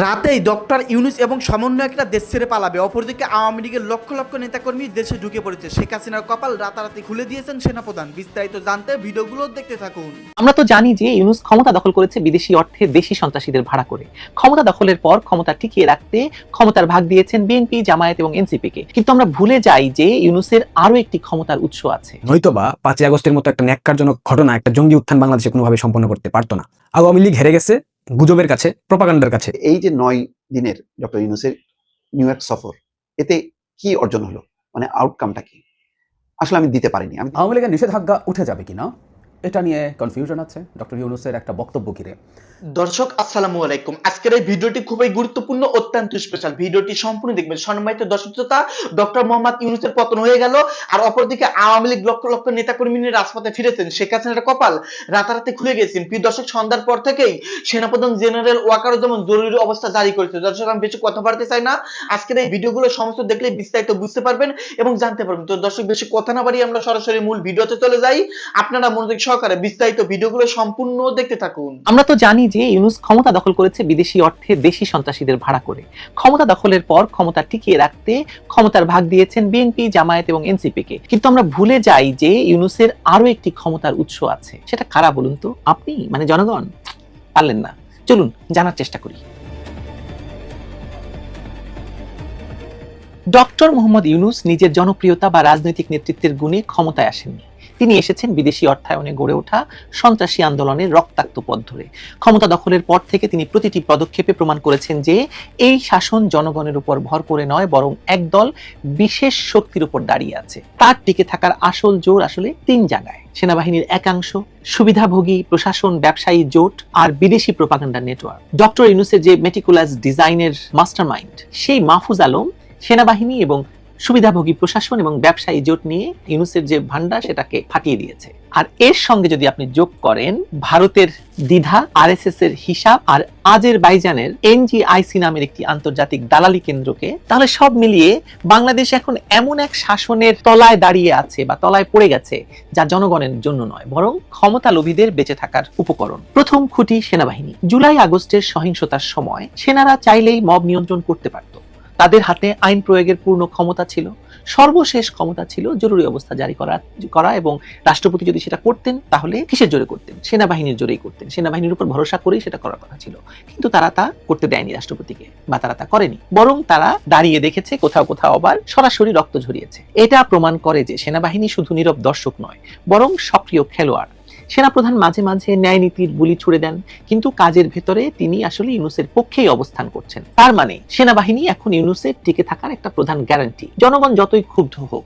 রাতেই ডক্টর ইউনুস এবং সমন্বয়করা দেশ ছেড়ে পালাবে। অপরদিকে আওয়ামী লীগের লক্ষ লক্ষ নেতাকর্মী দেশে ঢুকে পড়েছে। শেখ হাসিনার কপাল রাতারাতি খুলে দিয়েছেন সেনাপ্রধান। বিস্তারিত জানতে ভিডিওগুলো দেখতে থাকুন। আমরা তো জানি যে ইউনুস ক্ষমতা দখল করেছে বিদেশি অর্থে দেশি সন্ত্রাসীদের ভাড়া করে। ক্ষমতা দখলের পর ক্ষমতা টিকিয়ে রাখতে ক্ষমতার ভাগ দিয়েছেন বিএনপি জামায়াত এবং এনসিপি কে। কিন্তু আমরা ভুলে যাই যে ইউনুসের আরও একটি ক্ষমতার উৎস আছে। নয়তোবা পাঁচই আগস্টের মতো একটা ন্যাক্কারজনক ঘটনা একটা জঙ্গি উত্থান বাংলাদেশে কোনোভাবে সম্পন্ন করতে পারতো না। আওয়ামী লীগ হেরে গেছে গুজবের কাছে প্রপাগান্ডার কাছে। এই যে নয় দিনের ডক্টর ইউনুসের নিউ ইয়র্ক সফর এতে কি অর্জন হলো? মানে আউটকামটা কি? আসলে আমি দিতে পারিনি। আমি আওয়ামী লীগের নিষেধাজ্ঞা উঠে যাবে কিনা? এটা নিয়ে কনফিউশন আছে। ডক্টর ইউনুসের একটা বক্তব্য ঘিরে। দর্শক, আসসালামু আলাইকুম। আজকের এই ভিডিওটি খুবই গুরুত্বপূর্ণ, অত্যন্ত স্পেশাল ভিডিওটি সম্পূর্ণ দেখবেন। সম্মানিত দর্শক শ্রোতা ডক্টর মোহাম্মদ ইউনুসের পতন হয়ে গেল, আর অপরদিকে আওয়ামী লীগ লক্ষ লক্ষ নেতাকর্মী নিয়ে রাজপথে ফিরেছেন শেখ হাসিনার কপাল। রাতারাতি খুলে গেছেন। প্রিয় দর্শক, সন্ধ্যার পর থেকেই সেনাপ্রধান জেনারেল ওয়াকার যেমন জরুরি অবস্থা জারি করেছে। দর্শক, আমি বেশি কথা বাড়তে চাই না। আজকের এই ভিডিওগুলো সমস্ত দেখলে বিস্তারিত বুঝতে পারবেন এবং জানতে পারবেন। তো দর্শক, বেশি কথা না বাড়িয়ে আমরা সরাসরি মূল ভিডিওতে চলে যাই। আপনারা মনোযোগ সহকারে বিস্তারিত ভিডিওগুলো সম্পূর্ণ দেখতে থাকুন। আমরা তো জানি যে ইউনুস ক্ষমতা দখল করেছে বিদেশি অর্থে দেশি সন্ত্রাসীদের ভাড়া করে। ক্ষমতা দখলের পর ক্ষমতা টিকিয়ে রাখতে ক্ষমতার ভাগ দিয়েছেন বিএনপি, জামায়াত এবং এনসিপি কে কিন্তু আমরা ভুলে যাই যে ইউনুসের আরও একটি ক্ষমতার উৎস আছে। সেটা কারা বলুন তো? আপনি? মানে জনগণ? পারলেন না। চলুন, জানার চেষ্টা করি। ডক্টর মোহাম্মদ ইউনুস নিজের জনপ্রিয়তা বা রাজনৈতিক নেতৃত্বের গুণে ক্ষমতায় আসেননি। তিনি এসেছেন বিদেশি অর্থায়নে গড়ে ওঠা সন্ত্রাসী আন্দোলনের রক্তাক্ত পথ ধরে। ক্ষমতা দখলের পর থেকে তিনি প্রতিটি পদক্ষেপে প্রমাণ করেছেন যে, এই শাসন জনগণের উপর ভর করে নয়, বরং একদল বিশেষ শক্তির উপর দাঁড়িয়ে আছে। তার টিকে থাকার আসল জোর আসলে তিন জায়গায়। সেনাবাহিনীর একাংশ, সুবিধাভোগী, প্রশাসন, ব্যবসায়ী জোট আর বিদেশি প্রোপাগান্ডা নেটওয়ার্ক। ডক্টর ইউনুসের যে মেটিকুলাস ডিজাইনের মাস্টারমাইন্ড সেই মাহফুজ আলম সেনাবাহিনী এবং সুবিধাভোগী প্রশাসন এবং ব্যবসায়ী জোট নিয়ে ইউনুসের যে ভান্ডার সেটাকে ফাটিয়ে দিয়েছে। আর এর সঙ্গে যদি আপনি যোগ করেন, ভারতের দ্বিধা, আরএসএস এর হিসাব আর আজের বাইজানের এনজিআইসি নামের একটি আন্তর্জাতিক দালালি কেন্দ্রকে, তাহলে সব মিলিয়ে বাংলাদেশ এখন এমন এক শাসনের তলায় দাঁড়িয়ে আছে বা তলায় পড়ে গেছে যা জনগণের জন্য নয়, বরং ক্ষমতা লোভীদের বেঁচে থাকার উপকরণ। প্রথম খুঁটি সেনাবাহিনী। জুলাই আগস্টের সহিংসতার সময় সেনারা চাইলেই মব নিয়ন্ত্রণ করতে পারত। তাদের হাতে আইন প্রয়োগের পূর্ণ ক্ষমতা ছিল, সর্বশেষ ক্ষমতা ছিল জরুরি অবস্থা জারি করা করা এবং রাষ্ট্রপতি যদি সেটা করতেন তাহলে কিসের জোরে করতেন? সেনাবাহিনীর জোরেই করতেন। সেনাবাহিনীর উপর ভরসা করেই সেটা করার কথা ছিল। কিন্তু তারা তা করতে দেয়নি রাষ্ট্রপতিকে বা তারা তা করেনি। বরং তারা দাঁড়িয়ে দেখেছে, কোথাও কোথাও আবার সরাসরি রক্ত ঝরিয়েছে। এটা প্রমাণ করে যে সেনাবাহিনী শুধু নীরব দর্শক নয়, বরং সক্রিয় খেলোয়াড়। সেনাপ্রধান মাঝে মাঝে ন্যায় নীতির বুলি ছুড়ে দেন, কিন্তু কাজের ভেতরে তিনি আসলে ইউনুসের পক্ষেই অবস্থান করছেন। তার মানে সেনাবাহিনী এখন ইউনুসের টিকে থাকার একটা প্রধান গ্যারান্টি জনগণ যতই ক্ষুব্ধ হোক,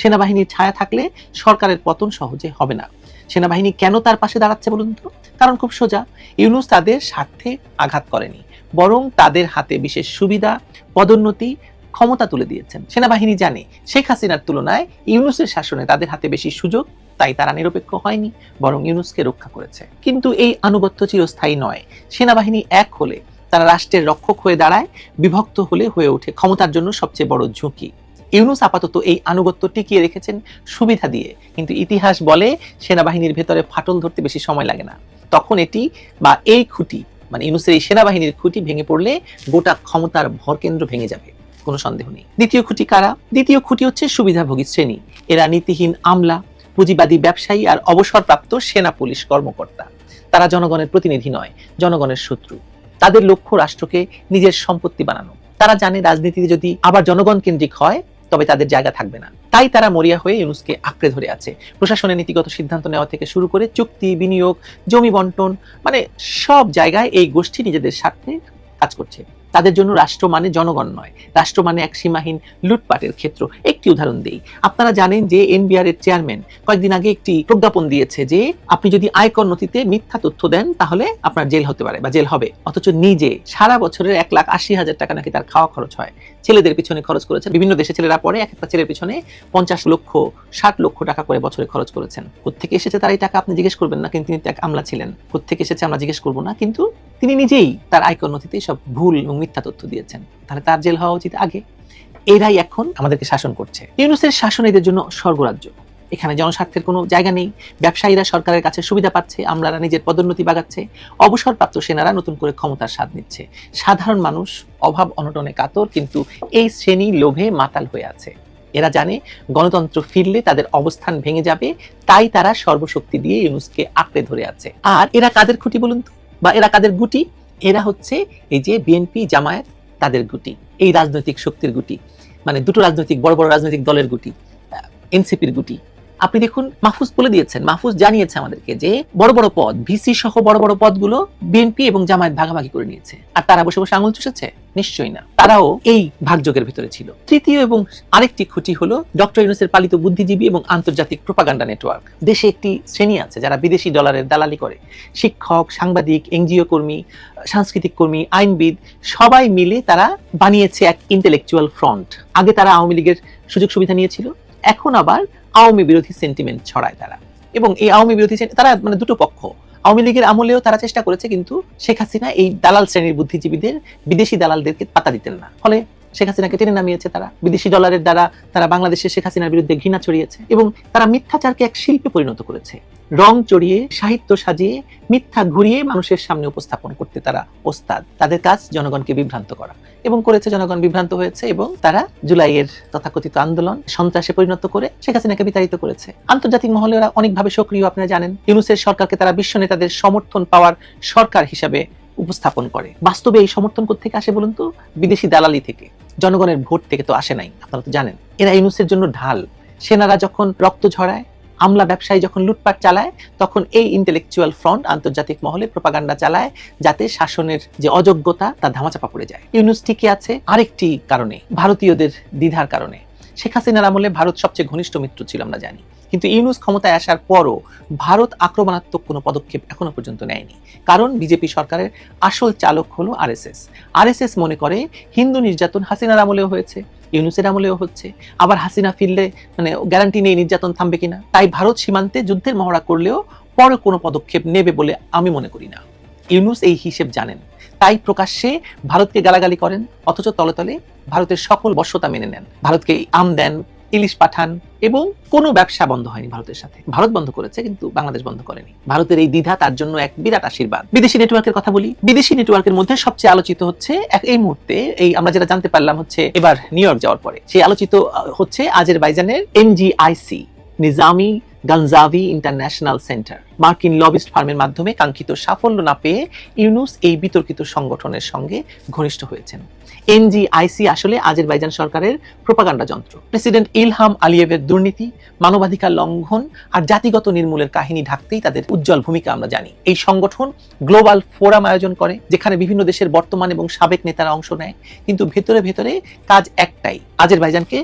সেনাবাহিনীর ছায়া থাকলে সরকারের পতন সহজে হবে না। সেনাবাহিনী কেন তার পাশে দাঁড়াচ্ছে বলুন তো? কারণ খুব সোজা, ইউনুস তাদের স্বার্থে আঘাত করেনি, বরং তাদের হাতে বিশেষ সুবিধা, পদোন্নতি, ক্ষমতা তুলে দিয়েছেন। সেনাবাহিনী জানে, শেখ হাসিনার তুলনায় ইউনুসের শাসনে তাদের হাতে বেশি সুযোগ তাই তারা নিরপেক্ষ হয়নি, বরং ইউনুসকে রক্ষা করেছে। কিন্তু এই আনুগত্য চিরস্থায়ী নয়। সেনাবাহিনী এক হলে তারা রাষ্ট্রের রক্ষক হয়ে দাঁড়ায়, বিভক্ত হলে হয়ে ওঠে ক্ষমতার জন্য সবচেয়ে বড় ঝুঁকি। ইউনুস আপাতত এই আনুগত্য টিকিয়ে রেখেছেন সুবিধা দিয়ে। কিন্তু ইতিহাস বলে সেনাবাহিনীর ভেতরে ফাটল ধরতে বেশি সময় লাগে না। তখন এটি বা এই খুঁটি মানে ইউনুসের এই সেনাবাহিনীর খুঁটি ভেঙে পড়লে গোটা ক্ষমতার ভরকেন্দ্র ভেঙে যাবে, কোনো সন্দেহ নেই। দ্বিতীয় খুঁটি কারা? দ্বিতীয় খুঁটি হচ্ছে সুবিধাভোগী শ্রেণি। এরা নীতিহীন আমলা পুঁজিবাদী ব্যবসায়ী আর অবসরপ্রাপ্ত সেনা পুলিশ কর্মকর্তা। তারা জনগণের প্রতিনিধি নয়, জনগণের শত্রু। তাদের লক্ষ্য রাষ্ট্রকে নিজের সম্পত্তি বানানো। তারা জানে রাজনীতিতে যদি আবার জনগণ কেন্দ্রিক হয়, তবে তাদের জায়গা থাকবে না। তাই তারা মরিয়া হয়ে ইউনুসকে আঁকড়ে ধরে আছে। প্রশাসনের নীতিগত সিদ্ধান্ত নেওয়া থেকে শুরু করে চুক্তি, বিনিয়োগ, জমি বন্টন মানে সব জায়গায় এই গোষ্ঠী নিজেদের স্বার্থে কাজ করছে। তাদের জন্য রাষ্ট্র মানে জনগণ নয়। রাষ্ট্র মানে এক সীমাহীন লুটপাটের ক্ষেত্র। একটি উদাহরণ দিই। আপনারা জানেন যে এনবিআর এর চেয়ারম্যান কয়েকদিন আগে একটি প্রজ্ঞাপন দিয়েছে যে, আপনি যদি আয়কর নথিতে মিথ্যা তথ্য দেন, তাহলে আপনার জেল হতে পারে বা জেল হবে। অথচ নিজে সারা বছরের এক লাখ আশি হাজার টাকা নাকি তার খাওয়া খরচ হয়। ছেলেদের পিছনে খরচ করেছেন। বিভিন্ন দেশে ছেলেরা পরে এক একটা ছেলের পিছনে পঞ্চাশ লক্ষ, ষাট লক্ষ টাকা করে বছরে খরচ করেছেন। কোথেকে এসেছে তার এই টাকা আপনি জিজ্ঞেস করবেন না, কিন্তু তিনি এক আমলা ছিলেন। কোথেকে এসেছে আমরা জিজ্ঞেস করব না, কিন্তু তিনি নিজেই তার আয়কর নথিতে সব ভুল এবং মিথ্যা তথ্য দিয়েছেন। তাহলে তার জেল হওয়া উচিত আগে। এরাই এখন আমাদেরকে শাসন করছে। ইউনুসের শাসন এদের জন্য স্বর্গরাজ্য। এখানে জনস্বার্থের কোনো জায়গা নেই। ব্যবসায়ীরা সরকারের কাছে সুবিধা পাচ্ছে, আমলারা নিজের পদোন্নতি বাগাচ্ছে, অবসরপ্রাপ্ত সেনারা নতুন করে ক্ষমতার স্বাদ নিচ্ছে। সাধারণ মানুষ অভাব অনটনে কাতর, কিন্তু এই শ্রেণি লোভে মাতাল হয়ে আছে। এরা জানে গণতন্ত্র ফিরলে তাদের অবস্থান ভেঙে যাবে, তাই তারা সর্বশক্তি দিয়ে ইউনুসকে আঁকড়ে ধরে আছে। আর এরা কাদের খুঁটি বলুন তো? বা এরা কাদের গুটি? এরা হচ্ছে এই যে বিএনপি জামায়াত, তাদের গুটি। এই রাজনৈতিক শক্তির গুটি। মানে দুটো রাজনৈতিক, বড় বড় রাজনৈতিক দলের গুটি এনসিপির গুটি। আপনি দেখুন, মাহফুজ বলে দিয়েছেন, মাহফুজ জানিয়েছে আমাদেরকে যে বড় বড় পদ, ভিসি সহ বড় বড় পদগুলো বিএনপি এবং জামায়াত ভাগাভাগি করে নিয়েছে। আর তারা বসে বসে আঙুল চুষেছে? নিশ্চয়ই না। তারাও এই ভাগযোগের ভিতরে ছিল। তৃতীয় এবং আরেকটি খুঁটি হলো ডক্টর ইউনুসের পালিত বুদ্ধিজীবী এবং আন্তর্জাতিক প্রোপাগান্ডা নেটওয়ার্ক। দেশে একটি শ্রেণি আছে যারা বিদেশি ডলারের দালালি করে। শিক্ষক, সাংবাদিক, এনজিও কর্মী, সাংস্কৃতিক কর্মী, আইনবিদ, সবাই মিলে তারা বানিয়েছে এক ইন্টেলেকচুয়াল ফ্রন্ট আগে তারা আওয়ামী লীগের সুযোগ সুবিধা নিয়েছিল। এখন আবার আওয়ামী বিরোধী সেন্টিমেন্ট ছড়ায় তারা। এবং এই আওয়ামী বিরোধী তারা মানে দুটো পক্ষ। আওয়ামী লীগের আমলেও তারা চেষ্টা করেছে কিন্তু শেখ হাসিনা এই দালাল শ্রেণির বুদ্ধিজীবীদের, বিদেশি দালালদেরকে পাতা দিতেন না। ফলে শেখ হাসিনাকে টেনে নামিয়েছে তারা। বিদেশি ডলারের দ্বারা তারা বাংলাদেশের শেখ হাসিনার বিরুদ্ধে ঘৃণা ছড়িয়েছে এবং তারা মিথ্যাচারকে এক শিল্পে পরিণত করেছে। রং চড়িয়ে, সাহিত্য সাজিয়ে, মিথ্যা ঘুরিয়ে মানুষের সামনে উপস্থাপন করতে তারা ওস্তাদ। তাদের কাজ জনগণকে বিভ্রান্ত করা। এবং করেছে জনগণ বিভ্রান্ত হয়েছে এবং তারা জুলাইয়ের তথাকথিত আন্দোলন সন্ত্রাসে পরিণত করে শেখ হাসিনাকে বিতাড়িত করেছে। আন্তর্জাতিক মহলে ওরা অনেকভাবে সক্রিয়, আপনারা জানেন। ইউনুসের সরকারকে তারা বিশ্ব নেতাদের সমর্থন পাওয়ার সরকার হিসাবে উপস্থাপন করে। বাস্তবে এই সমর্থন থেকে আসে বলুন তো? বিদেশি দালালি থেকে। জনগণের ভোট থেকে তো আসে নাই, আপনারা তো জানেন। এরা ইউনুসের জন্য ঢাল। সেনারা যখন রক্ত ঝরায় আমলা ব্যবসায়ী যখন লুটপাট চালায়, তখন এই ইন্টেলেকচুয়াল ফ্রন্ট আন্তর্জাতিক মহলে প্রপাগান্ডা চালায়, যাতে শাসনের যে অযোগ্যতা, তা ধামাচাপা পড়ে যায়। ইউনুস টিকে আছে আরেকটি কারণে, ভারতীয়দের দ্বিধার কারণে। শেখ হাসিনার আমলে ভারত সবচেয়ে ঘনিষ্ঠ মিত্র ছিল আমরা জানি। কিন্তু ইউনুস ক্ষমতায় আসার পরও ভারত আক্রমণাত্মক কোনো পদক্ষেপ এখনও পর্যন্ত নেয়নি। কারণ বিজেপি সরকারের আসল চালক হলো আরএসএস। আরএসএস মনে করে হিন্দু নির্যাতন হাসিনার আমলেও হয়েছে। ইউনুসের আমলেও হচ্ছে। আবার হাসিনা ফিরলে মানে গ্যারান্টি নেই নির্যাতন থামবে কিনা। তাই ভারত সীমান্তে যুদ্ধের মহড়া করলেও পরে কোনো পদক্ষেপ নেবে বলে আমি মনে করি না। ইউনুস এই হিসেব জানেন। তাই প্রকাশ্যে ভারতকে গালাগালি করেন, অথচ তলে তলে ভারতের সকল বশ্যতা মেনে নেন। ভারতকে আম দেন ইলিশ পাঠান এবং কোনো ব্যবসা বন্ধ হয়নি ভারতের সাথে। ভারত বন্ধ করেছে কিন্তু বাংলাদেশ বন্ধ করেনি। ভারতের এই দ্বিধা তার জন্য এক বিরাট আশীর্বাদ। বিদেশি নেটওয়ার্কের কথা বলি, বিদেশি নেটওয়ার্কের মধ্যে সবচেয়ে আলোচিত হচ্ছে এই মুহূর্তে এই আমরা যেটা জানতে পারলাম হচ্ছে এবার নিউ ইয়র্ক যাওয়ার পরে। সেই আলোচিত হচ্ছে আজের বাইজানের N G I C. Nizami Ganjavi international centre. মার্কিন লবিস্ট ফার্মের মাধ্যমে কাঙ্ক্ষিত সাফল্য না পেয়ে ইউনুস এই বিতর্কিত সংগঠনের সঙ্গে ঘনিষ্ঠ হয়েছেন। এনজিআইসি আসলে আজেরবাইজান সরকারের প্রোপাগান্ডা যন্ত্র। প্রেসিডেন্ট ইলহাম আলিয়েভের দুর্নীতি, মানবাধিকার লঙ্ঘন আর জাতিগত নির্মূলের কাহিনী ঢাকতেই তাদের উজ্জ্বল ভূমিকা আমরা জানি। এই সংগঠন গ্লোবাল ফোরাম আয়োজন করে, যেখানে বিভিন্ন দেশের বর্তমান এবং সাবেক নেতারা অংশ নেয়। কিন্তু ভেতরে ভেতরে কাজ একটাই, আজেরবাইজানকে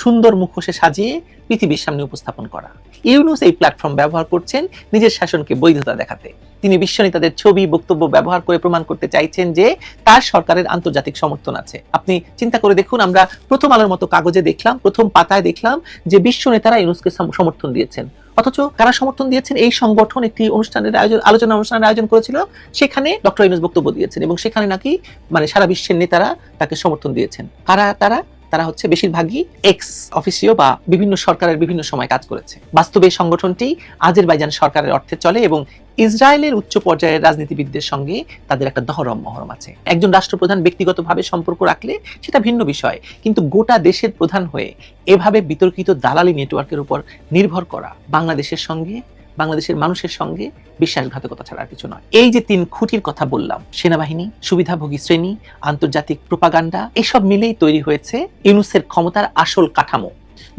সুন্দর মুখোশে সাজিয়ে পৃথিবীর সামনে উপস্থাপন করা। ইউনুস এই প্ল্যাটফর্ম ব্যবহার করছেন নিজের শাসনকে বৈধতা দেখাতে। তিনি বিশ্ব নেতাদের ছবি, বক্তব্য ব্যবহার করে প্রমাণ করতে চাইছেন যে তার সরকারের আন্তর্জাতিক সমর্থন আছে। আপনি চিন্তা করে দেখুন, আমরা প্রথম আলোর মতো কাগজে দেখলাম, প্রথম পাতায় দেখলাম যে বিশ্ব নেতারা ইউনুসকে সমর্থন দিয়েছেন। অথচ কারা সমর্থন দিয়েছেন? এই সংগঠন একটি অনুষ্ঠানের আয়োজন আলোচনা অনুষ্ঠানের আয়োজন করেছিল। সেখানে ডক্টর ইউনুস বক্তব্য দিয়েছেন এবং সেখানে নাকি মানে সারা বিশ্বের নেতারা তাকে সমর্থন দিয়েছেন। কারা তারা? তারা হচ্ছে বেশিরভাগই এক্স অফিসিও বা বিভিন্ন সরকারের বিভিন্ন সময় কাজ করেছে। বাস্তবে এই সংগঠনটি আজেরবাইজান সরকারের অর্থে চলে এবং ইসরায়েলের উচ্চ পর্যায়ের রাজনীতিবিদদের সঙ্গে তাদের একটা দহরম মহরম আছে। একজন রাষ্ট্রপ্রধান ব্যক্তিগতভাবে সম্পর্ক রাখলে সেটা ভিন্ন বিষয়, কিন্তু গোটা দেশের প্রধান হয়ে এভাবে বিতর্কিত দালালি নেটওয়ার্কের উপর নির্ভর করা বাংলাদেশের সঙ্গে বাংলাদেশের মানুষের সঙ্গে বিশ্বাসঘাতকতা ছাড়া কিছু নয়। এই যে তিন খুঁটির কথা বললাম, সেনাবাহিনী, সুবিধাভোগী শ্রেণি, আন্তর্জাতিক প্রোপাগান্ডা, এসব মিলেই তৈরি হয়েছে ইউনুসের ক্ষমতার আসল কাঠামো।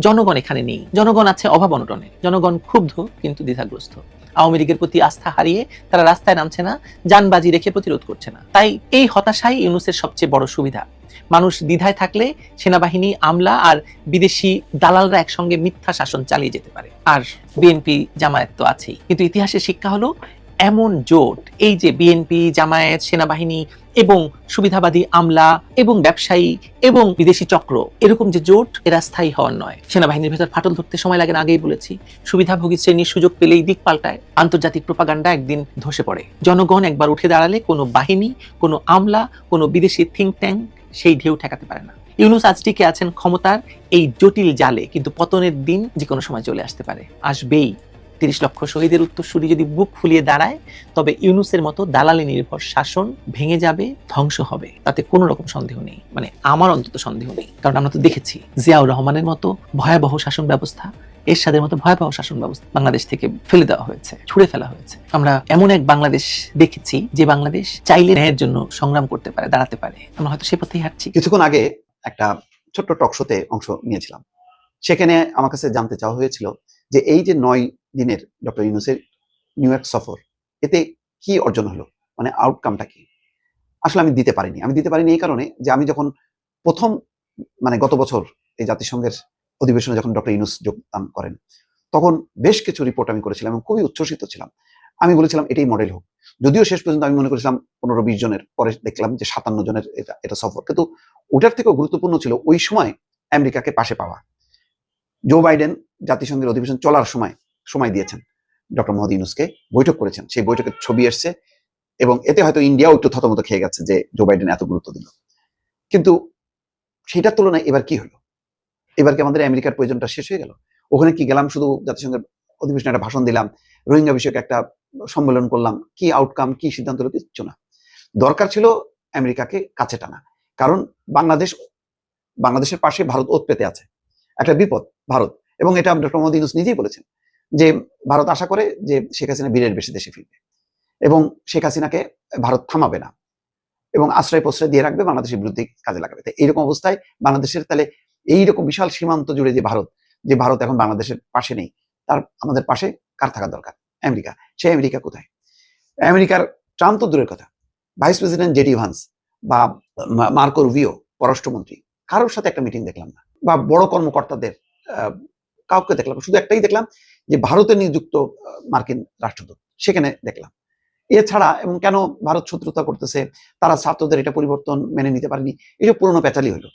জনগণ এখানে নেই। জনগণ আছে অভাব অনটনে। জনগণ ক্ষুব্ধ, কিন্তু দ্বিধাগ্রস্ত। আওয়ামী লীগের প্রতি আস্থা হারিয়ে তারা রাস্তায় নামছে না যানবাজি রেখে প্রতিরোধ করছে না। তাই এই হতাশাই ইউনুসের সবচেয়ে বড় সুবিধা। মানুষ দ্বিধায় থাকলে সেনাবাহিনী, আমলা আর বিদেশি দালালরা একসঙ্গে মিথ্যা শাসন চালিয়ে যেতে পারে। আর বিএনপি জামায়াত তো আছেই। কিন্তু ইতিহাসের শিক্ষা হলো এমন জোট, এই যে বিএনপি, জামায়াত, সেনাবাহিনী এবং সুবিধাবাদী আমলা এবং ব্যবসায়ী এবং বিদেশি চক্র, এরকম যে জোট এরা স্থায়ী হওয়ার নয়। সেনাবাহিনীর ভেতর ফাটল ধরতে সময় লাগে না, আগেই বলেছি। সুবিধাভোগী শ্রেণির সুযোগ পেলেই দিক পাল্টায়, আন্তর্জাতিক প্রপাগান্ডা একদিন ধসে পড়ে। জনগণ একবার উঠে দাঁড়ালে কোনো বাহিনী, কোনো আমলা, কোনো বিদেশি থিঙ্ক ট্যাঙ্ক সেই ঢেউ ঠেকাতে পারে না। ইউনুস আজ টিকে আছেন ক্ষমতার এই জটিল জালে, কিন্তু পতনের দিন যে কোনো সময় চলে আসতে পারে। আসবেই। তিরিশ লক্ষ শহীদের উত্তরসূরি যদি বুক ফুলিয়ে দাঁড়ায়, তবে ইউনুসের মতো দালালি নির্ভর শাসন ভেঙে যাবে, ধ্বংস হবে। তাতে কোনো রকম সন্দেহ নেই। মানে আমার অন্তত সন্দেহ নেই। কারণ আমরা তো দেখেছি, জিয়াউর রহমানের মতো ভয়াবহ শাসন ব্যবস্থা, এরশাদের মতো ভয়াবহ শাসন ব্যবস্থা বাংলাদেশ থেকে ফেলে দেওয়া হয়েছে, ছুড়ে ফেলা হয়েছে। আমরা এমন এক বাংলাদেশ দেখেছি, যে বাংলাদেশ চাইলে ন্যায়ের জন্য সংগ্রাম করতে পারে, দাঁড়াতে পারে। আমরা হয়তো সে পথেই হাঁটছি। কিছুক্ষণ আগে একটা ছোট্ট টক শোতে অংশ নিয়েছিলাম। সেখানে আমার কাছে জানতে চাওয়া হয়েছিল যে এই যে নয় দিনের ডক্টর ইউনুসের নিউ ইয়র্ক সফর। এতে কি অর্জন হলো? মানে আউটকামটা কি? আসলে আমি দিতে পারিনি। আমি দিতে পারিনি এই কারণে যে আমি যখন প্রথম মানে গত বছর এই জাতিসংঘের অধিবেশনে যখন ডক্টর ইউনুস যোগদান করেন, তখন বেশ কিছু রিপোর্ট আমি করেছিলাম এবং খুবই উচ্ছ্বসিত ছিলাম। আমি বলেছিলাম এটাই মডেল হোক। যদিও শেষ পর্যন্ত আমি মনে করেছিলাম পনেরো বিশ জনের, পরে দেখলাম যে সাতান্ন জনের এটা এটা সফর। কিন্তু ওটার থেকেও গুরুত্বপূর্ণ ছিল ওই সময় আমেরিকাকে পাশে পাওয়া। জো বাইডেন জাতিসংঘের অধিবেশন চলার সময় সময় দিয়েছেন। ডক্টর মোহাম্মদ ইউনুসকে বৈঠক করেছেন। সেই বৈঠকের ছবি এসছে এবং এতে হয়তো ইন্ডিয়াও একটু থতমত খেয়ে গেছে যে জো বাইডেন এত গুরুত্ব দিল। কিন্তু সেটার তুলনায় এবার কি হলো? এবার কি আমাদের আমেরিকার প্রয়োজনটা শেষ হয়ে গেল? ওখানে কি গেলাম শুধু জাতিসংঘের অধিবেশনে একটা ভাষণ দিলাম, রোহিঙ্গা বিষয়ক একটা সম্মেলন করলাম, কি আউটকাম কি সিদ্ধান্ত হলো কিচ্ছু না। দরকার ছিল আমেরিকাকে কাছে টানা। কারণ বাংলাদেশ, বাংলাদেশের পাশে ভারত ওত পেতে আছে। একটা বিপদ, ভারত। এবং এটা ডক্টর মোহাম্মদ ইউনুস নিজেই বলেছেন। যে ভারত আশা করে যে শেখ হাসিনা বীরের বেশি দেশে ফিরবে। এবং শেখ হাসিনাকে ভারত থামাবে না। এবং আশ্রয় প্রশ্রয় দিয়ে রাখবে বাংলাদেশের বিরুদ্ধে কাজে লাগাবে। তো এইরকম অবস্থায় বাংলাদেশের তাহলে এইরকম বিশাল সীমান্ত জুড়ে যে ভারত যে ভারত এখন বাংলাদেশের পাশে নেই, তার আমাদের পাশে কার থাকা দরকার? আমেরিকা। সে আমেরিকা কোথায়? আমেরিকার ট্রাম্প দূরের কথা। ভাইস প্রেসিডেন্ট জেডি ভান্স বা মার্কো রুবিও, পররাষ্ট্রমন্ত্রী, কারোর সাথে একটা মিটিং দেখলাম না। বা বড় কর্মকর্তাদের কাউকে দেখলাম, শুধু একটাই দেখলাম যে ভারতে নিযুক্ত মার্কিন রাষ্ট্রদূত, সেখানে দেখলাম। এছাড়া, এবং কেন ভারত শত্রুতা করতেছে, তারা ছাত্রদের এটা পরিবর্তন মেনে নিতে পারেনি, এসব পুরনো পেঁচালি হলো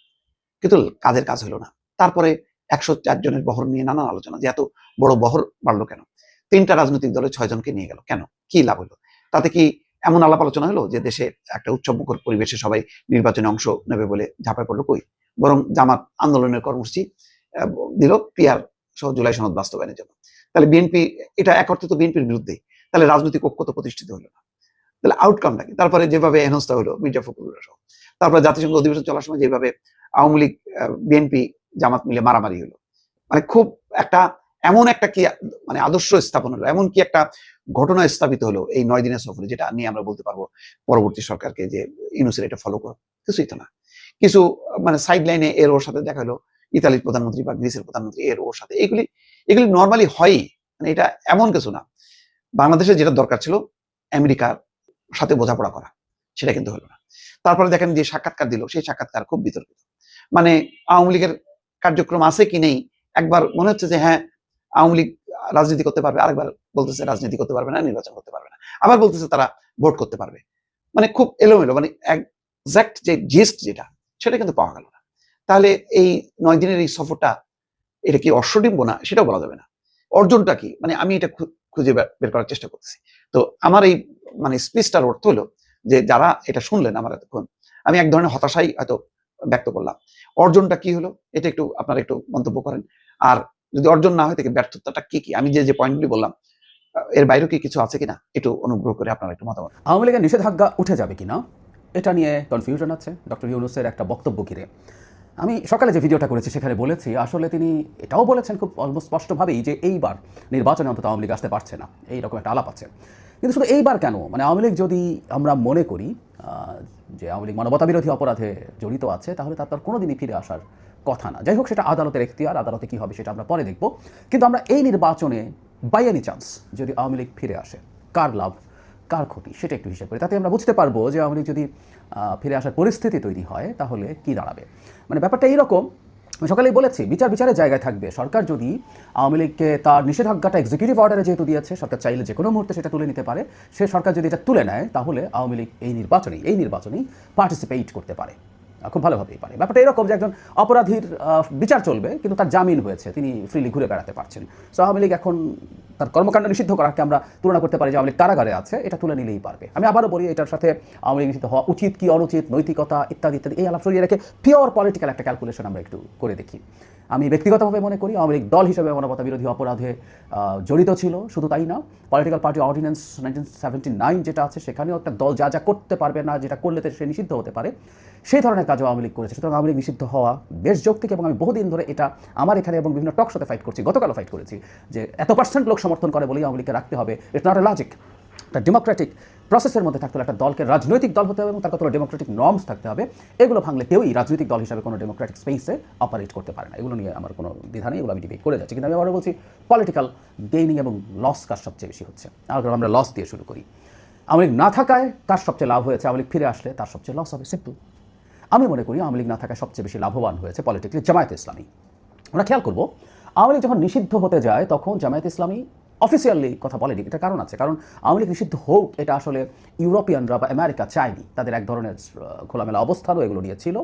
কিন্তু কাজের কাজ হলো না। তারপরে একশো চার জনের বহর নিয়ে নানান আলোচনা, যে এত বড় বহর বাড়লো কেন? তিনটা রাজনৈতিক দলে ছয় জনকে নিয়ে গেল, কেন? কি লাভ হলো তাতে কি এমন আলাপ আলোচনা হলো যে দেশে একটা উৎসবমুখর পরিবেশে সবাই নির্বাচনে অংশ নেবে বলে ঝাঁপায় পড়ল কই? বরং জামাত আন্দোলনের কর্মসূচি দিল পিয়ার সহ জুলাই সনদ বাস্তবায়নের জন্য। তাহলে বিএনপি এটা এক অর্থে তো বিএনপির বিরুদ্ধে, তাহলে রাজনৈতিক ঐক্য তো প্রতিষ্ঠিত হলো না। তাহলে আউটকামটা কি? তারপরে যেভাবে হেনস্থা হলো, মির্জা ফখরুল সহ। তারপরে জাতিসংঘ অধিবেশন চলার সময় যেভাবে আওয়ামী লীগ বিএনপি জামাত মিলে মারামারি হলো। মানে খুব একটা এমন একটা কি মানে আদর্শ স্থাপন হলো, এমন কি একটা ঘটনা স্থাপিত হলো এই নয় দিনের সফরে, যেটা নিয়ে আমরা বলতে পারব পরবর্তী সরকারকে যে ইউনুসের এটা ফলো করো। কিছুই তো না। কিছু মানে সাইড লাইনে এর ওর সাথে দেখা হলো ইতালির প্রধানমন্ত্রী বা গ্রিসের প্রধানমন্ত্রী, এর ওর সাথে। এগুলি এগুলি নর্মালি হয়ই। মানে এটা এমন কিছু না। বাংলাদেশের যেটা দরকার ছিল, আমেরিকার সাথে বোঝাপড়া করা। সেটা কিন্তু হলো না। তারপরে দেখেন যে সাক্ষাৎকার দিল, সেই সাক্ষাৎকার খুব বিতর্কিত। মানে আওয়ামী লীগের কার্যক্রম আছে কি নেই? একবার মনে হচ্ছে যে হ্যাঁ আওয়ামী লীগ রাজনীতি করতে পারবে, আরেকবার বলতেছে রাজনীতি করতে পারবে না, নির্বাচন করতে পারবে না। আবার বলতেছে তারা ভোট করতে পারবে। মানে খুব এলোমেলো মানে একজ্যাক্ট যে জিস্ট যেটা, সেটা কিন্তু পাওয়া গেল না। তাহলে এই নয় দিনের এই সফরটা, এটা কি অশ্বডিম্ব না? সেটাও বলা যাবে না। অর্জনটা কি? মানে আমি এটা খুঁজে বের করার চেষ্টা করতেছি। তো আমার এই মানে স্পিচটার অর্থ হলো যে যারা এটা শুনলেন আমার এতক্ষণ, আমি এক ধরনের হতাশাই হয়তো ব্যক্ত করলাম। অর্জনটা কি হলো? এটা একটু আপনারা একটু মন্তব্য করেন। আর যদি অর্জন না হয় থেকে ব্যর্থতাটা কি কি? আমি যে যে পয়েন্টগুলি বললাম এর বাইরেও কি কিছু আছে কিনা? একটু অনুগ্রহ করে আপনারা একটু মতামত আওয়ামী লীগের নিষেধাজ্ঞা উঠে যাবে কিনা? এটা নিয়ে কনফিউশন আছে। ডক্টর ইউনুসের একটা বক্তব্য ঘিরে। আমি সকালে যে ভিডিওটা করেছি সেখানে বলেছি, আসলে তিনি এটাও বলেছেন খুব অলমোস্ট স্পষ্টভাবেই যে এইবার নির্বাচনে অন্তত আওয়ামী লীগ আসতে পারছে না। এইরকম একটা আলাপ আছে। কিন্তু শুধু এইবার কেন? মানে আওয়ামী লীগ যদি আমরা মনে করি যে আওয়ামী লীগ মানবতা বিরোধী অপরাধে জড়িত আছে, তাহলে তার তার কোনোদিনই ফিরে আসার কথা না। যাই হোক, সেটা আদালতের এখতিয়ার, আদালতে কী হবে সেটা আমরা পরে দেখব। কিন্তু আমরা এই নির্বাচনে বাই এনি চান্স যদি আওয়ামী লীগ ফিরে আসে, কার লাভ, কার ক্ষতি, সেটা একটু হিসাব করি। তাতে আমরা বুঝতে পারব যে আওয়ামী লীগ যদি ফিরে আসার পরিস্থিতি তৈরি হয়, তাহলে কি দাঁড়াবে। মানে ব্যাপারটা এইরকম সকালেই বলেছি, বিচার বিচারের জায়গায় থাকবে। সরকার যদি আওয়ামী লীগকে তার নিষেধাজ্ঞাটা এক্সিকিউটিভ অর্ডারে যেহেতু দিয়েছে, সরকার চাইলে যে কোনো মুহূর্তে সেটা তুলে নিতে পারে। সে সরকার যদি এটা তুলে নেয়, তাহলে আওয়ামী লীগ এই নির্বাচনেই এই নির্বাচনেই পার্টিসিপেট করতে পারে। খুব ভালোভাবেই পারে। ব্যাপারটা এরকম যে একজন অপরাধীর বিচার চলবে, কিন্তু তার জামিন হয়েছে, তিনি ফ্রিলি ঘুরে বেড়াতে পারছেন। সো আওয়ামী লীগ এখন তার কর্মকাণ্ড নিষিদ্ধ করাকে আমরা তুলনা করতে পারি যে আওয়ামী লীগ কারাগারে আছে, এটা তুলে নিলেই পারবে। আমি আবারও বলি, এটার সাথে আওয়ামী লীগ নিষিদ্ধ হওয়া উচিত কি অনুচিত, নৈতিকতা ইত্যাদি ইত্যাদি, এই আলাপ সরিয়ে রেখে পিওর পলিটিক্যাল একটা ক্যালকুলেশন আমরা একটু করে দেখি। আমি ব্যক্তিগতভাবে মনে করি, আওয়ামী লীগ দল হিসেবে মানবতা বিরোধী অপরাধে জড়িত ছিল, শুধু তাই না। Political party ordinance nineteen seventy nine যেটা আছে, সেখানেও একটা দল যা যা করতে পারবে না, যেটা করলে সে নিষিদ্ধ হতে পারে। সেই ধরনের কাজও আওয়ামী লীগ করেছে। সুতরাং আওয়ামী লীগ নিষিদ্ধ হওয়া বেশ যৌক্তিক এবং আমি বহুদিন ধরে এটা আমার এখানে এবং বিভিন্ন টক শোতে ফাইট করছি, গতকালও ফাইট করেছি যে এত পার্সেন্ট লোক সমর্থন করে বলেই আওয়ামী লীগকে রাখতে হবে। ইটস নট এ লজিক একটা ডেমোক্রেটিক প্রসেসের মধ্যে থাকতে হলে একটা দলকে রাজনৈতিক দল হতে হবে এবং তার কতগুলো ডেমোক্রেটিক নর্মস থাকতে হবে, এগুলো ভাঙলে কেউই রাজনৈতিক দল হিসাবে কোনো ডেমোক্রেটিক স্পেসে অপারেট করতে পারে না। এগুলো নিয়ে আমার কোনো দ্বিধা নেই, এগুলো আমি ডিবেট করে যাচ্ছি। কিন্তু আমি আবারও বলছি পলিটিক্যাল গেইনিং এবং লস কার সবচেয়ে বেশি হচ্ছে? আর আমরা লস দিয়ে শুরু করি। আওয়ামী না থাকায় কার সবচেয়ে লাভ হয়েছে, আওয়ামী ফিরে আসলে তার সবচেয়ে লস হবে। সিম্পল আমি মনে করি আওয়ামী লীগ না থাকায় সবচেয়ে বেশি লাভবান হয়েছে পলিটিক্যালি জামায়াত ইসলামী। আমরা খেয়াল করব, আওয়ামী লীগ যখন নিষিদ্ধ হতে যায়, তখন জামায়াত ইসলামী অফিসিয়ালি কথা বলেনি এটা কারণ আছে। কারণ আওয়ামী লীগ নিষিদ্ধ হোক, এটা আসলে ইউরোপিয়ানরা বা আমেরিকা চায়নি। তাদের এক ধরনের খোলামেলা অবস্থানও এগুলো নিয়েছিল।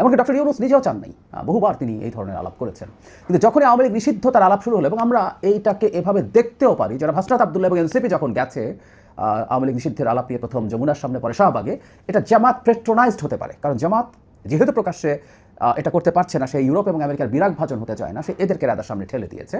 এমনকি ডক্টর ইউনুস নিজেও চান নাই। বহুবার তিনি এই ধরনের আলাপ করেছেন। কিন্তু যখনই আওয়ামী লীগ নিষিদ্ধ তার আলাপ শুরু হলো, এবং আমরা এইটাকে এভাবে দেখতেও পারি যারা ভাসরাত আবদুল্লাহ এবং এনসিপি যখন গেছে আওয়ামী লীগ নিষিদ্ধের আলাপ নিয়ে প্রথম যমুনার সামনে পরে শাহবাগে, এটা জামাত পেট্রোনাইজড হতে পারে। কারণ জামাত যেহেতু প্রকাশ্যে এটা করতে পারছে না, সে ইউরোপ এবং আমেরিকার বিরাগ ভাজন হতে চায় না, সে এদেরকে রাদার সামনে ঠেলে দিয়েছে।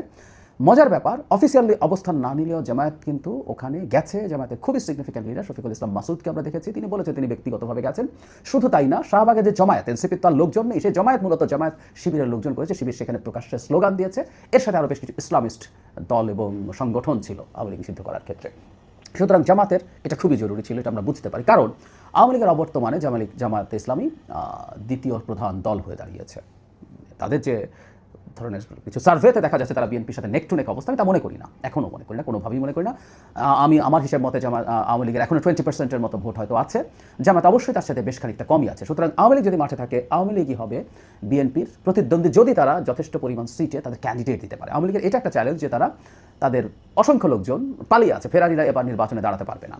মজার ব্যাপার অফিসিয়ালি অবস্থান না নিলেও জামায়াত কিন্তু ওখানে গেছে। জামায়াতের খুবই সিগনিফিক্যান্ট লিডার শফিকুল ইসলাম মাসুদকে আমরা দেখেছি। তিনি বলেছেন তিনি ব্যক্তিগতভাবে গেছেন। শুধু তাই না, শাহবাগে যে জমায়েত, এনসিপির তার লোকজন নেই সেই জমায়েত, মূলত জামায়াত শিবিরের লোকজন করেছে। শিবির সেখানে প্রকাশ্যে স্লোগান দিয়েছে। এর সাথে আরও বেশ কিছু ইসলামিস্ট দল এবং সংগঠন ছিল আওয়ামী লীগ নিষিদ্ধ করার ক্ষেত্রে। সুতরাং জামাতের এটা খুবই জরুরি ছিল, এটা আমরা বুঝতে পারি। কারণ আওয়ামী লীগের অবর্তমানে জামালিক জামায়াত ইসলামী দ্বিতীয় প্রধান দল হয়ে দাঁড়িয়েছে। তাদের যে ধরনের কিছু সার্ভেতে দেখা যাচ্ছে তারা বিএনপির সাথে নেক টু নেক অবস্থা। আমি তা মনে করি না। এখনও মনে করি না কোনোভাবেই মনে করি না। আমি আমার হিসেব মতে জামা আহ, আওয়ামী লীগের এখনও টোয়েন্টি পার্সেন্টের মতো ভোট হয়তো আছে। জামাত অবশ্যই তার সাথে বেশ খানিকটা কমই আছে। সুতরাং আওয়ামী লীগ যদি মাঠে থাকে আওয়ামী লীগই হবে বিএনপির প্রতিদ্বন্দ্বী। যদি তারা যথেষ্ট পরিমাণ সিটে তাদের ক্যান্ডিডেট দিতে পারে। আওয়ামী লীগের এটা একটা চ্যালেঞ্জ যে তারা তাদের অসংখ্য লোকজন পালিয়ে আছে। ফেরারিরা এবার নির্বাচনে দাঁড়াতে পারবে না।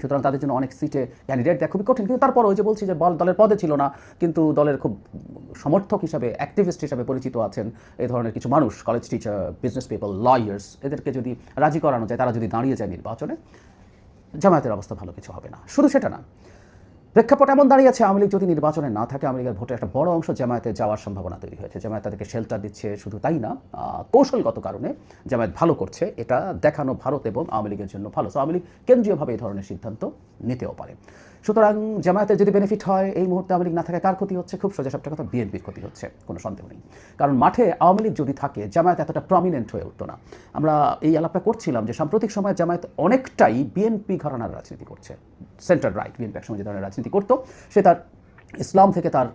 সুতরাং তাদের জন্য অনেক সিটে ক্যান্ডিডেট দেওয়া খুবই কঠিন। কিন্তু তারপর ওই যে বলছি যে বল দলের পদে ছিল না, কিন্তু দলের খুব সমর্থক হিসাবে অ্যাক্টিভিস্ট হিসাবে পরিচিত আছেন এই ধরনের কিছু মানুষ college teacher business people lawyers এদেরকে যদি রাজি করানো যায়, তারা যদি দাঁড়িয়ে যায় নির্বাচনে, জামায়াতের অবস্থা ভালো কিছু হবে না। শুধু সেটা না প্রেক্ষাপট এমন দাঁড়িয়েছে আওয়ামী লীগ যদি নির্বাচনে না থাকে, আওয়ামী লীগের ভোটের একটা বড় অংশ জামায়াতে যাওয়ার সম্ভাবনা তৈরি হয়েছে। জামায়াত তাদেরকে শেল্টার দিচ্ছে শুধু তাই না কৌশলগত কারণে জামায়াত ভালো করছে, এটা দেখানো ভারত এবং আওয়ামী লীগের জন্য ভালো। আওয়ামী লীগ কেন্দ্রীয়ভাবে এই ধরনের সিদ্ধান্ত নিতেও পারে। সুতরাং জামায়াতের যদি বেনিফিট হয়, এই মুহূর্তে আওয়ামী লীগ না থাকে কার ক্ষতি হচ্ছে? খুব সোজা সবটা কথা বিএনপির ক্ষতি হচ্ছে, কোনো সন্দেহ নেই। কারণ মাঠে আওয়ামী লীগ যদি থাকে, জামায়াত এতটা প্রমিনেন্ট হয়ে উঠতো না। আমরা এই আলাপটা করছিলাম যে সাম্প্রতিক সময়ে জামায়াত অনেকটাই বিএনপি ঘরানার রাজনীতি করছে সেন্টার রাইট বিএনপি একসময় যে ধরনের রাজনীতি করতো। সে তার ইসলাম থেকে তার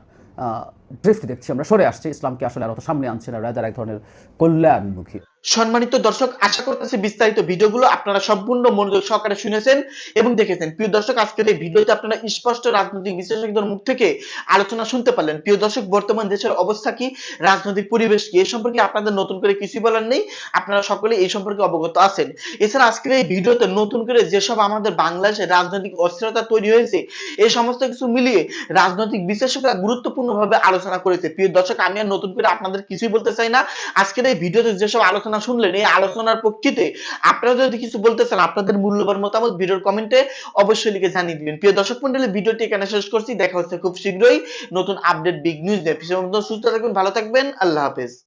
ড্রিফট দেখছি আমরা। সরে আসছে। ইসলামকে আসলে আর অত সামনে আনছে না। রাজার এক ধরনের কল্যাণমুখী। সম্মানিত দর্শক, আশা করতেছি বিস্তারিত ভিডিওগুলো আপনারা সম্পূর্ণ মনোযোগ সহকারে শুনেছেন এবং দেখেছেন। প্রিয় দর্শক, আজকের এই ভিডিওতে আপনারা স্পষ্ট রাজনৈতিক বিশ্লেষকদের মুখ থেকে আলোচনা শুনতে পারলেন। প্রিয় দর্শক, বর্তমান দেশের অবস্থা কি? রাজনৈতিক পরিবেশ কি? এই সম্পর্কে আপনাদের নতুন করে কিছু বলার নেই। আপনারা সকলে এই সম্পর্কে অবগত আছেন। এছাড়া আজকের এই ভিডিওতে নতুন করে যেসব আমাদের বাংলাদেশে রাজনৈতিক অস্থিরতা তৈরি হয়েছে এই সমস্ত কিছু মিলিয়ে রাজনৈতিক বিশ্লেষকরা গুরুত্বপূর্ণভাবে আলোচনা করেছে। প্রিয় দর্শক, আমি আর নতুন করে আপনাদের কিছুই বলতে চাই না। আজকের এই ভিডিওতে যেসব আলোচনা শুনলেন, এই আলোচনার পক্ষিতে আপনারা যদি কিছু বলতে চান, আপনাদের মূল্যবান মতামত ভিডিওর কমেন্টে অবশ্যই লিখে জানিয়ে দিবেন। প্রিয় দর্শক মন্ডলী ভিডিওটি এখানে শেষ করছি। দেখা হচ্ছে খুব শীঘ্রই নতুন আপডেট বিগ নিউজ নিয়ে। সুস্থ থাকবেন ভালো থাকবেন। আল্লাহ হাফেজ।